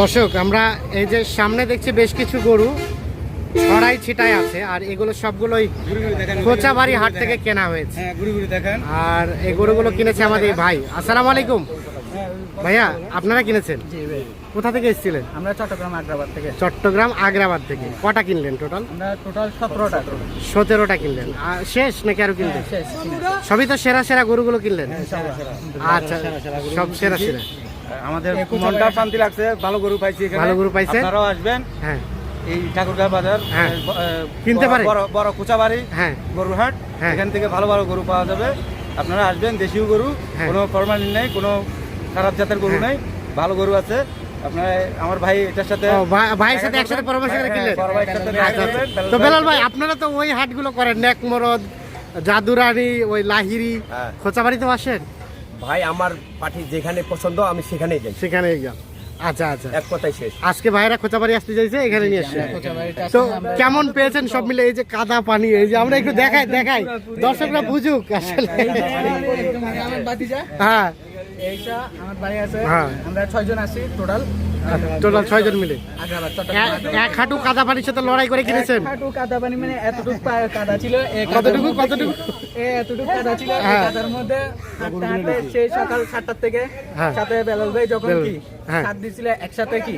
দর্শক আমরা এই যে সামনে দেখছি বেশ কিছু গরু ছড়াই ছিটাই আছে আর এগুলো সবগুলোই কোচাবাড়ি হাট থেকে কেনা হয়েছে। হ্যাঁ আর এই গরুগুলো কিনেছে আমাদের ভাই। আসসালামু আলাইকুম। ভাইয়া আপনারা কিনেছেন? কোথা থেকে এসেছিলেন? আমরা চট্টগ্রাম আগ্রাবাদ থেকে। চট্টগ্রাম আগ্রাবাদ থেকে। কটা কিনলেন টোটাল? টোটাল সতেরোটা। সতেরোটা কিনলেন। আর শেষ নাকি আরও কিনলেন? সবই তো সেরা সেরা গরুগুলো কিনলেন? আচ্ছা সব সেরা সেরা। আমাদের মনটা শান্তি লাগছে ভালো গরু পাইছি ভালো গরু পাইছে? আপনারাও আসবেন হ্যাঁ এই ঠাকুরগাঁও বাজার হ্যাঁ। কিনতে পারে? বড় বড় কুচাবাড়ি হ্যাঁ গরুর হাট হ্যাঁ। এখান থেকে ভালো ভালো গরু পাওয়া যাবে আপনারা আসবেন দেশীয় গরু হ্যাঁ। কোনো ফরমালিন নেই কোনো খারাপ জাতের গরু। নেই ভালো গরু আছে আপনারা আমার ভাই এটার সাথে ভাই- ভাইয়ের সাথে একসাথে পরামর্শ করে কিনলেন আচ্ছা, আচ্ছা। তো বেলাল ভাই আপনারা তো ওই হাটগুলো করেন নেকমরদ জাদুরানি ওই লাহিরি হ্যাঁ। খোঁচাবাড়ি আসেন ভাই আমার পার্টি যেখানে পছন্দ আমি সেখানেই যাই। সেখানেই যাই আচ্ছা আচ্ছা। এক কথাই শেষ। আজকে ভাইরা খোঁচাবাড়ি আসতে চাইছে এখানে নিয়ে আসছে। তো কেমন পেয়েছেন সব মিলে? এই যে কাদা পানি এই যে আমরা একটু দেখাই দেখাই। দর্শকরা বুঝুক আসলে। হ্যাঁ। এইটা আমার বাড়ি আছে। হ্যাঁ। আমরা ছয়জন আছি টোটাল টোটাল ছয়জন মিলে এক- হাঁটু কাদা পানির সাথে লড়াই করে কিনেছেন হাঁটু কাদা পানি মানে এতটুকু কাদা ছিল কতটুকু কতটুকু এতটুকু কাদা ছিল হ্যাঁ। কাদার মধ্যে হাঁটতে হাঁটতে সেই সকাল সাতটার থেকে হ্যাঁ। সাথে বেলাল ভাই যখন কি হ্যাঁ। সাত দিছিল একসাথে কি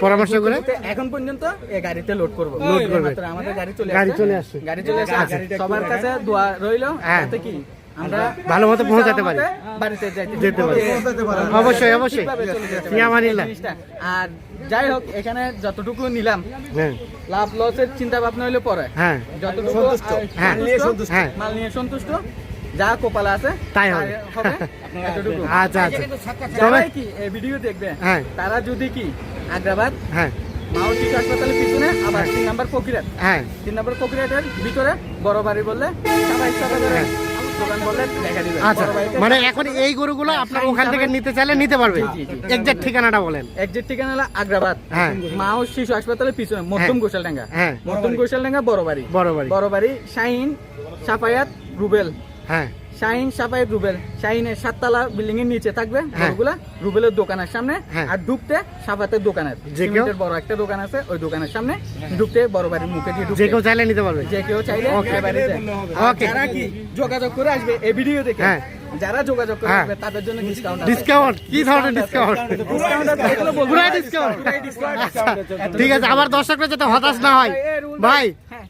পরামর্শ করে এখন পর্যন্ত এই গাড়িতে লোড করব লোড করবে। আমাদের গাড়ি চলে গাড়ি আসছে। চলে আসছে। গাড়ি চলে আসছে। সবার কাছে দোয়া রইল। কি আমরা ভালো মতো পৌঁছাতে পারি। বাড়িতে যেতে পারি। পারি। অবশ্যই, অবশ্যই। আর যাই হোক এখানে যতটুকু নিলাম হ্যাঁ লাভ লসের চিন্তা ভাবনা হইলে পরে হ্যাঁ যতটুকু সন্তুষ্ট। হ্যাঁ। মাল নিয়ে সন্তুষ্ট। হ্যাঁ। মাল নিয়ে সন্তুষ্ট যা কপালে আছে তাই হবে। আচ্ছা আচ্ছা তবে কি এই ভিডিও দেখবে হ্যাঁ। তারা যদি কি আগ্রাবাদ হ্যাঁ শিশু হাসপাতালের পিছনে আবার তিন নাম্বার ফকিরাত হ্যাঁ তিন নম্বর ফকিরাটের ভিতরে বড় বাড়ি বললে সবাই সবাই দোকান বললে দেখা দিবে আচ্ছা মানে এখন এই গরুগুলো আপনার ওখান থেকে নিতে চাইলে নিতে পারবে। এক্সাক্ট ঠিকানাটা বলেন। একজেট ঠিকানা হলো আগ্রাবাদ। হ্যাঁ। মা ও শিশু হাসপাতালের পিছনে মধ্যম গোসালডাঙ্গা হ্যাঁ। মধ্যম গোসালডাঙ্গা বড় বাড়ি। বড় বাড়ি। বড় বাড়ি শাহিন সাফায়াত রুবেল। হ্যাঁ। শাহিন সাপাই রুবেল শাহিনের সাততলা বিল্ডিং এর নিচে থাকবে হ্যাঁ। রুবেলের দোকানের সামনে হ্যাঁ। আর ঢুকতে সাপাতের দোকানের সিমেন্টের বড় একটা দোকান আছে ওই দোকানের সামনে ঢুকতে বড় বাড়ির মুখে দিয়ে যে কেউ চাইলে নিতে পারবে যে কেউ চাইলে. যারা কি যোগাযোগ করে আসবে এই ভিডিও দেখে হ্যাঁ। যারা যোগাযোগ করে হ্যাঁ। তাদের জন্য ডিসকাউন্ট ডিসকাউন্ট কি ধরনের ডিসকাউন্ট পুরাই ডিসকাউন্ট ঠিক আছে আমার দর্শকরা যাতে হতাশ না হয়। ভাই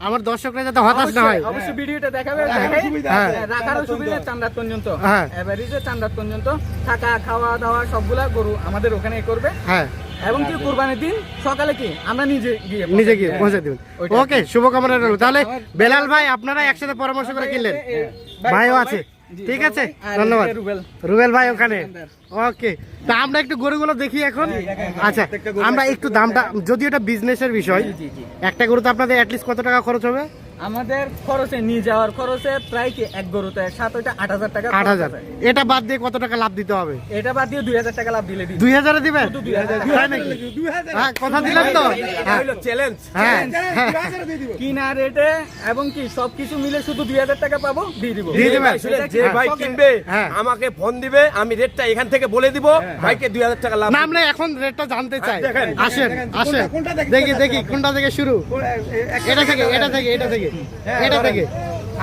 আমার দর্শকরা যাতে হতাশ না হয়। অবশ্যই ভিডিওটা দেখাবে হ্যাঁ। হ্যাঁ। রাখারও সুবিধা চান্দাত পর্যন্ত। হ্যাঁ। এভারেজে চান্দাত পর্যন্ত। থাকা খাওয়া দাওয়া সবগুলা গরু আমাদের ওখানে করবে। হ্যাঁ। এবং কি কুরবানির দিন সকালে কি? আমরা নিজে গিয়ে নিজে গিয়ে হ্যাঁ, পৌঁছে দিবেন। ওকে শুভকামনা রইল। তাহলে বেলাল ভাই আপনারা একসাথে পরামর্শ করে কিনলেন? ভাই, ভাইও আছে। ঠিক আছে? ধন্যবাদ। রুবেল। ভাই ওখানে। ওকে। তা আমরা একটু গরুগুলো দেখি এখন। আচ্ছা আমরা একটু দামটা যদি এটা বিজনেসের বিষয়। একটা গরু তো আপনাদের অ্যাটলিস্ট কত টাকা খরচ হবে? আমাদের খরচে নিয়ে যাওয়ার খরচে প্রায় কি এক গরুতে সাত ওইটা আট হাজার টাকা আট হাজার। এটা বাদ দিয়ে কত টাকা লাভ দিতে হবে? এটা বাদ দিয়ে দুই হাজার টাকা লাভ দিলে দুই হাজারে দিবেন শুধু 2000 হ্যাঁ কথা দিলেন তো। হ্যাঁ। চ্যালেঞ্জ হ্যাঁ। হ্যাঁ। কিনা রেটে এবং কি সবকিছু মিলে শুধু দুই হাজার টাকা পাবো? দিয়ে দিব। দিয়ে দিবেন। যে ভাই। কিনবে। আমাকে ফোন দিবে আমি রেটটা এখান থেকে বলে দিব। ভাইকে দুই হাজার টাকা লাভ। না আমরা এখন রেটটা জানতে চাই। দেখেন। আসেন আসেন। দেখি দেখি কোনটা থেকে শুরু? এটা থেকে এটা থেকে এটা থেকে। এটা থেকে?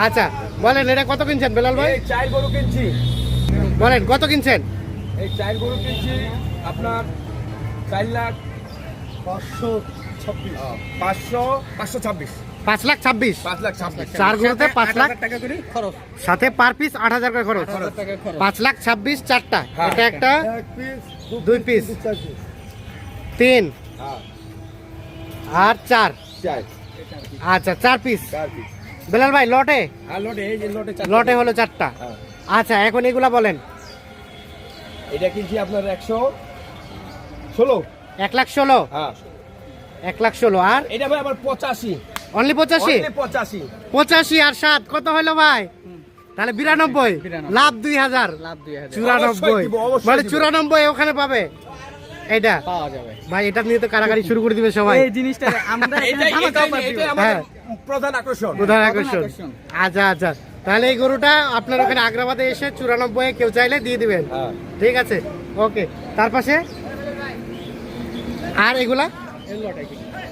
আচ্ছা বলেন এটা কত কিনছেন বেলাল ভাই? এই চার গরু কিনছি। বলেন কত কিনছেন? এই চার গরু কিনছি আপনার চার লাখ পাঁচশো ছাব্বিশ। পাঁচশো পাঁচশো ছাব্বিশ। পাঁচ লাখ ছাব্বিশ? পাঁচ লাখ ছাব্বিশ। চার গরুতে পাঁচ লাখ? টাকা করে খরচ। সাথে পার পিস আট হাজার করে খরচ। পাঁচ লাখ ছাব্বিশ চারটা। হ্যাঁ। এটা একটা দুই পিস তিন। হ্যাঁ। আর চার। চার। আচ্ছা চার পিস বেলাল ভাই লটে? আর লটে এই যে লটে চার লটে হলো চারটা। হ্যাঁ। আচ্ছা এখন এগুলা বলেন। এটা কিনছি আপনার একশো ষোলো। এক লাখ ষোলো? হ্যাঁ। এক লাখ ষোলো আর? এটা ভাই আবার পঁচাশি। অনলি পঁচাশি? পঁচাশি। পঁচাশি আর সাত কত হলো ভাই? তাহলে বিরানব্বই। লাভ দুই হাজার। চুরানব্বই। মানে চুরানব্বই ওখানে পাবে। এটা পাওয়া যাবে। ভাই এটা নিয়ে তো কারাগারি শুরু করে দিবে সবাই। এই জিনিসটা আমরা হ্যাঁ। প্রধান আকর্ষণ। প্রধান আকর্ষণ। আকর্ষণ। আচ্ছা আচ্ছা। তাহলে এই গরুটা আপনার ওখানে আগ্রাবাদে এসে চুরানব্বই কেউ চাইলে দিয়ে দিবেন। হ্যাঁ। ঠিক আছে? ওকে। তার পাশে? আর এগুলা?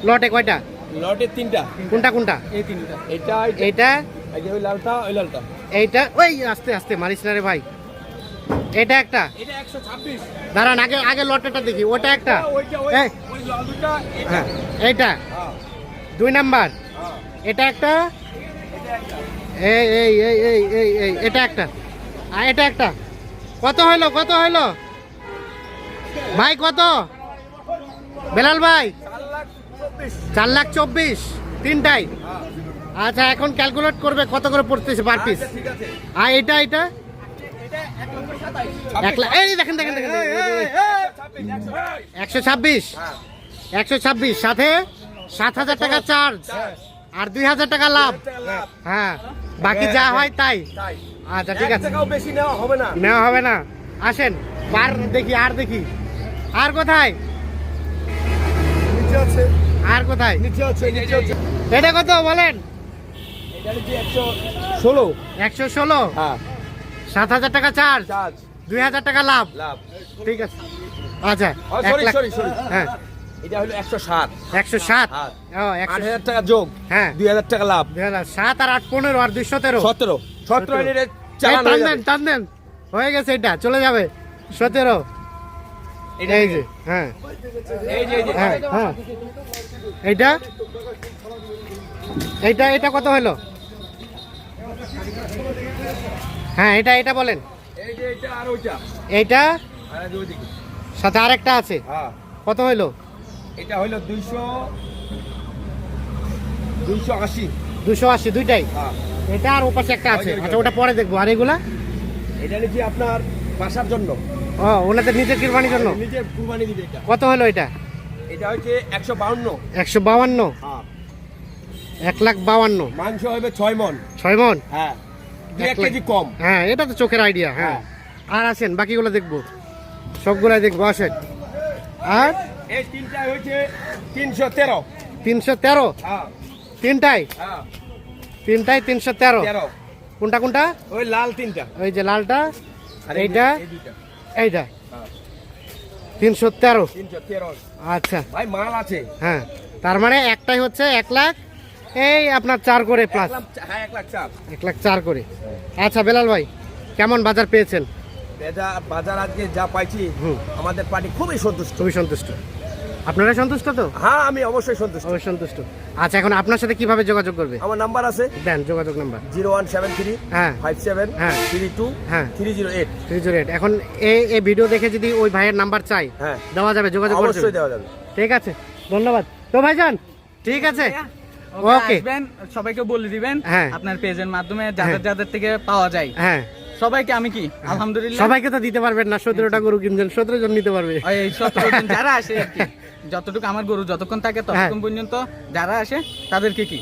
লটে কয়টা? লটের তিনটা। কোনটা কোনটা? এই তিনটা। এটা এইটা। ওই লালটা ওই লালটা। এইটা? ওই আস্তে আস্তে মারিস না রে ভাই। এটা একটা? এটা একশো ছাব্বিশ। দাঁড়ান আগে আগে লটেটা দেখি ওটা একটা? এটা। হ্যাঁ এইটা? হ্যাঁ। দুই নাম্বার? হ্যাঁ। এটা একটা? এই এই এই এই এই এই এটা একটা। আর এটা একটা? কত হইল কত হইল? ভাই কত? বেলাল ভাই? চার লাখ চব্বিশ। তিনটাই। হ্যাঁ। আচ্ছা এখন ক্যালকুলেট করবে কত করে পড়তেছে পার পিস আচ্ছা, আছে। আর এটা এটা? এক লাখ এই দেখেন দেখেন দেখেন দেখেন, এই, এই, ছাব্বিশ একশো ছাব্বিশ। একশো ছাব্বিশ। সাথে সাত হাজার টাকা চার্জ আর দুই হাজার টাকা লাভ। হ্যাঁ বাকি যা হয় তাই। আচ্ছা ঠিক আছে। বেশি নেওয়া হবে না। নেওয়া হবে না। আসেন আর দেখি আর দেখি। আর কোথায়? নিচে আছে। আর কোথায়? নিচে আছে নিচে আছে। এটা কত বলেন? এটা একশো ষোলো। হ্যাঁ। সাত হাজার টাকা চার্জ দুই হাজার টাকা লাভ। লাভ। ঠিক আছে। আচ্ছা হ্যাঁ। এটা হলো একশো সাত একশো সাত হ্যাঁ। আট হাজার টাকা যোগ। হ্যাঁ। দুই হাজার টাকা লাভ। দুই হাজার সাত আর আট পনেরো আর দুই সতেরো। সতেরো। টান দেন। টান দেন। হয়ে গেছে এটা চলে যাবে। সতেরো। হ্যাঁ। এই যে। হ্যাঁ হ্যাঁ। এইটা? এইটা এটা কত হলো? হ্যাঁ এটা এটা বলেন। এই যে এটা আর ওইটা এইটা। সাথে আরেকটা আছে। হ্যাঁ। কত হইল? এটা হলো দুইশো দুইশো আশি। দুশো আশি দুইটাই? হ্যাঁ। এটা আর ওপাশে একটা আছে। আচ্ছা ওটা পরে দেখব। আর এগুলা? এটা নাকি আপনার বাসার জন্য? ও ওনাদের নিজের কিরবানির জন্য? নিজে কুরবানি দিবে এটা। কত হলো এটা? এটা হচ্ছে একশো বাউন্ন। একশো বাউান্ন হ্যাঁ। এক লাখ বাউান্ন মাংস হবে ছয় মন ছয় মন হ্যাঁ। এক এক কেজি কম। হ্যাঁ এটা তো চোখের আইডিয়া হ্যাঁ। আর আসেন বাকিগুলো দেখব। সবগুলাই দেখব আসেন। আর? এই তিনটা তিনশো তেরো। তিনশো তেরো? হ্যাঁ। তিনটাই? হ্যাঁ। তিনটাই তিনশো তেরো? কোনটা কোনটা? ওই লাল তিনটা। ওই যে লালটা আর এইটা এইটা। হ্যাঁ। তিনশো তেরো। আচ্ছা। ভাই মাল আছে। হ্যাঁ। তার মানে একটাই হচ্ছে এক লাখ এই আপনার চার করে প্লাস এক লাখ চা- হ্যাঁ এক লাখ চার। এক লাখ চার করে। আচ্ছা বেলাল ভাই কেমন বাজার পেয়েছেন? বাজার বাজার আজকে যা পাইছি হুম। আমাদের পার্টি খুবই সন্তুষ্ট। খুবই সন্তুষ্ট। আপনারা সন্তুষ্ট তো? হ্যাঁ আমি অবশ্যই সন্তুষ্ট। অবশ্যই সন্তুষ্ট। আচ্ছা এখন আপনার সাথে কীভাবে যোগাযোগ করবে? আমার নাম্বার আছে। দেন যোগাযোগ number. Zero one seven three হ্যাঁ। ফাইভ সেভেন হ্যাঁ। থ্রি টু হ্যাঁ। Three zero eight. Three zero eight. এখন এই এই ভিডিও দেখে যদি ওই ভাইয়ের নাম্বার চাই হ্যাঁ। দেওয়া যাবে যোগাযোগ অবশ্যই দেওয়া যাবে। ঠিক আছে ধন্যবাদ। তো ভাইজান ঠিক আছে? ওকে আসবেন সবাইকে বলে দিবেন হ্যাঁ। আপনার পেজের মাধ্যমে যাদের হ্যাঁ। যাদের থেকে পাওয়া যায়। হ্যাঁ। সবাইকে আমি কি? আলহামদুলিল্লাহ। সবাইকে তো দিতে পারবেন না সতেরোটা গরু কিনছেন সতেরো জন নিতে পারবে। এই সতেরো জন যারা আসে আর কি, যতটুকু আমার গরু যতক্ষণ থাকে ততক্ষণ পর্যন্ত যারা আসে তাদেরকে কি?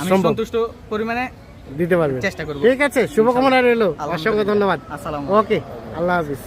আমি সন্তুষ্ট পরিমাণে দিতে পারবে চেষ্টা করব। ঠিক আছে শুভকামনা রইল। অসংখ্য ধন্যবাদ। আসসালামু ওকে আল্লাহ হাফিজ।